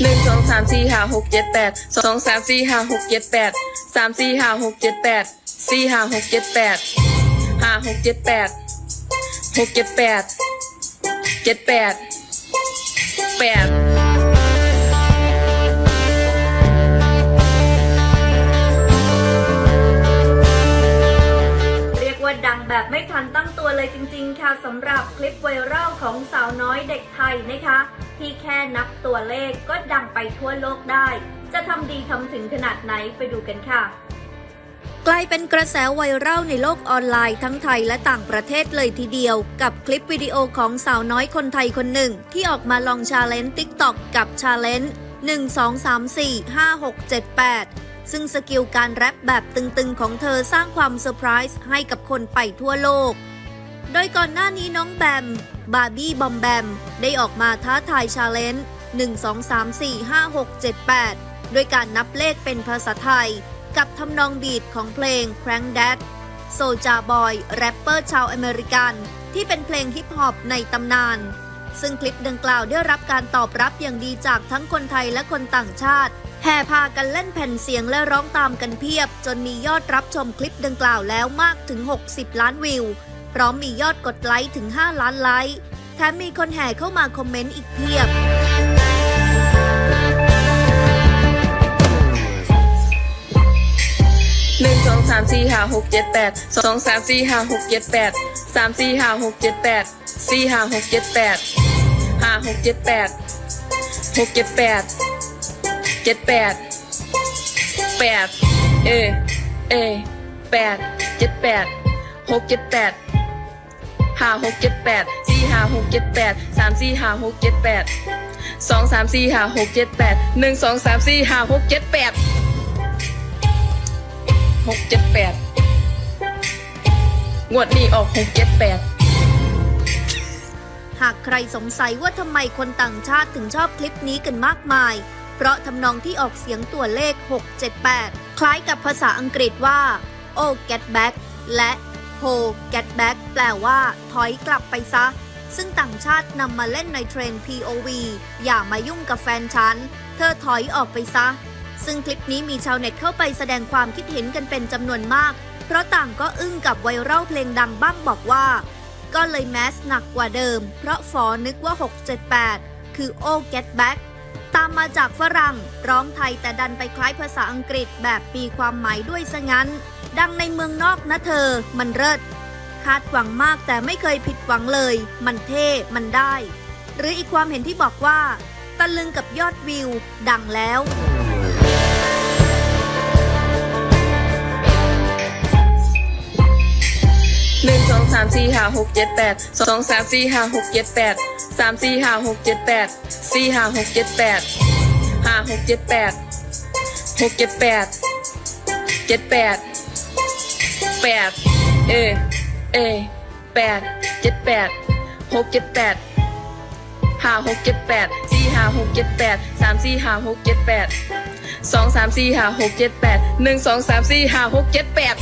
หนึ่งสองสามสี่ห้าหกเจ็ดแปดสองสามสี่ห้าหกเจ็ดแปดสามสี่ห้าหกเจ็ดแปดสี่ห้าหกเจ็ดแปดห้าหกเจ็ดแปดหกเจ็ดแปดเจ็ดแปดแปด ตัวเลยจริงๆ ค่ะสำหรับคลิปไวรัลของสาวน้อยเด็กไทยนะคะ ที่แค่นับตัวเลขก็ดังไปทั่วโลกได้ จะทำดีทำถึงขนาดไหนไปดูกันค่ะกลายเป็นกระแสไวรัลในโลกออนไลน์ทั้งไทยและต่างประเทศเลยทีเดียว กับคลิปวิดีโอของสาวน้อยคนไทยคนหนึ่ง ที่ออกมาลองชาเลนจ์ติ๊กต็อกกับชาเลนจ์1 2 3 4 5 6 7 8 ซึ่งสกิลการแรปแบบตึงๆของเธอสร้างความเซอร์ไพรส์ให้กับคนไปทั่วโลก โดยก่อนหน้านี้น้องแบม บาร์บี้บอมแบม ได้ออกมาท้าทายชาเลนจ์1 2 3 4 5 6 7 8 ด้วยการนับเลขเป็นภาษาไทย กับทำนองบีทของเพลง Crank That โซจาบอยแรปเปอร์ชาวอเมริกัน ที่เป็นเพลงฮิปฮอปในตำนาน ซึ่งคลิปดังกล่าวได้รับการตอบรับอย่างดีจากทั้งคนไทยและคนต่างชาติ แห่พากันเล่นแผ่นเสียงและร้องตามกันเพียบ จนมียอดรับชมคลิปดังกล่าวแล้วมากถึง 60 ล้านวิว พร้อมมียอดกดไลค์ถึง 5 ล้านไลค์ แถมมีคนแห่เข้ามาคอมเมนต์อีกเพียบหนึ่งสองสามสี่ห้าหกเจ็ดแปดสองสามสี่ห้าหกเจ็ดแปดสามสี่ห้าหกเจ็ดแปดสี่ห้าหกเจ็ดแปดห้าหกเจ็ดแปดหกเจ็ดแปดเจ็ดแปดแปดเอเอแปดเจ็ดแปดหกเจ็ดแปด ห้าหกเจ็ดแปดสี่ห้าหกเจ็ดแปดสามสี่ห้าหกเจ็ดแปดสองสามสี่ห้าหกเจ็ดแปดหนึ่งสองสามสี่ห้าหกเจ็ดแปดหกเจ็ดแปดงวดนี้ออกหกเจ็ดแปดหากใครสงสัยว่าทำไมคนต่างชาติถึงชอบคลิปนี้กันมากมาย เพราะทำนองที่ออกเสียงตัวเลข 678 คล้ายกับภาษาอังกฤษว่า oh get back และ ho get back แปลว่า ถอยกลับไปซะ ซึ่งต่างชาตินำมาเล่นในเทรนด์ POV อย่ามายุ่งกับแฟนฉัน เธอถอยออกไปซะ ซึ่งคลิปนี้มีชาวเน็ตเข้าไปแสดงความคิดเห็นกันเป็นจำนวนมาก เพราะต่างก็อึ้งกับไวรัลเพลงดังบ้างบอกว่า ก็เลยแมสหนักกว่าเดิม เพราะฟอนึกว่า 678 คือ oh get back ตามมาจากฝรั่ง ร้องไทยแต่ดันไปคล้ายภาษาอังกฤษแบบมีความหมายด้วยซะงั้น ดังในเมืองนอกนะเธอ มันเลิศคาดหวังมากแต่ไม่เคยผิดหวังเลย มันเท่ มันได้ หรืออีกความเห็นที่บอกว่า ตะลึงกับยอดวิว ดังแล้วหนึ่งสองสามสี่ห้าหกเจ็ดแปดสองสามสี่ห้าหกเจ็ดแปดสามสี่ห้าหกเจ็ดแปดสี่ห้าหกเจ็ดแปดห้าหกเจ็ดแปดหกเจ็ดแปดเจ็ดแปด แปดเอ เอแปดเจ็ดแปดหกเจ็ดแปดห้าหกเจ็ดแปดสี่ห้าหกเจ็ดแปดสามสี่ห้าหกเจ็ดแปดสองสามสี่ห้าหกเจ็ดแปดหนึ่งสองสามสี่ห้าหกเจ็ดแปด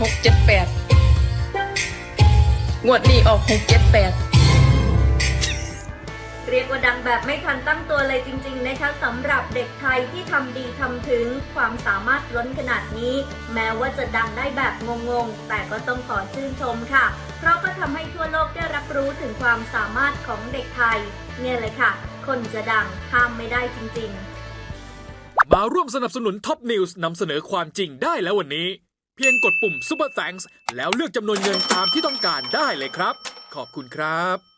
หกเจ็ดแปดงวดนี้ออกหกเจ็ดแปด เรียกว่าดังแบบไม่ทันตั้งตัวเลยจริงๆนะคะสำหรับเด็กไทยที่ทำดีทำถึงความสามารถล้นขนาดนี้ แม้ว่าจะดังได้แบบงงๆ แต่ก็ต้องขอชื่นชมค่ะ เพราะก็ทำให้ทั่วโลกได้รับรู้ถึงความสามารถของเด็กไทย เนี่ยเลยค่ะ คนจะดังห้ามไม่ได้จริงๆมาร่วมสนับสนุนท็อปนิวส์นำเสนอความจริงได้แล้ววันนี้ เพียงกดปุ่ม Super Thanks แล้วเลือกจำนวนเงินตามที่ต้องการได้เลยครับ ขอบคุณครับ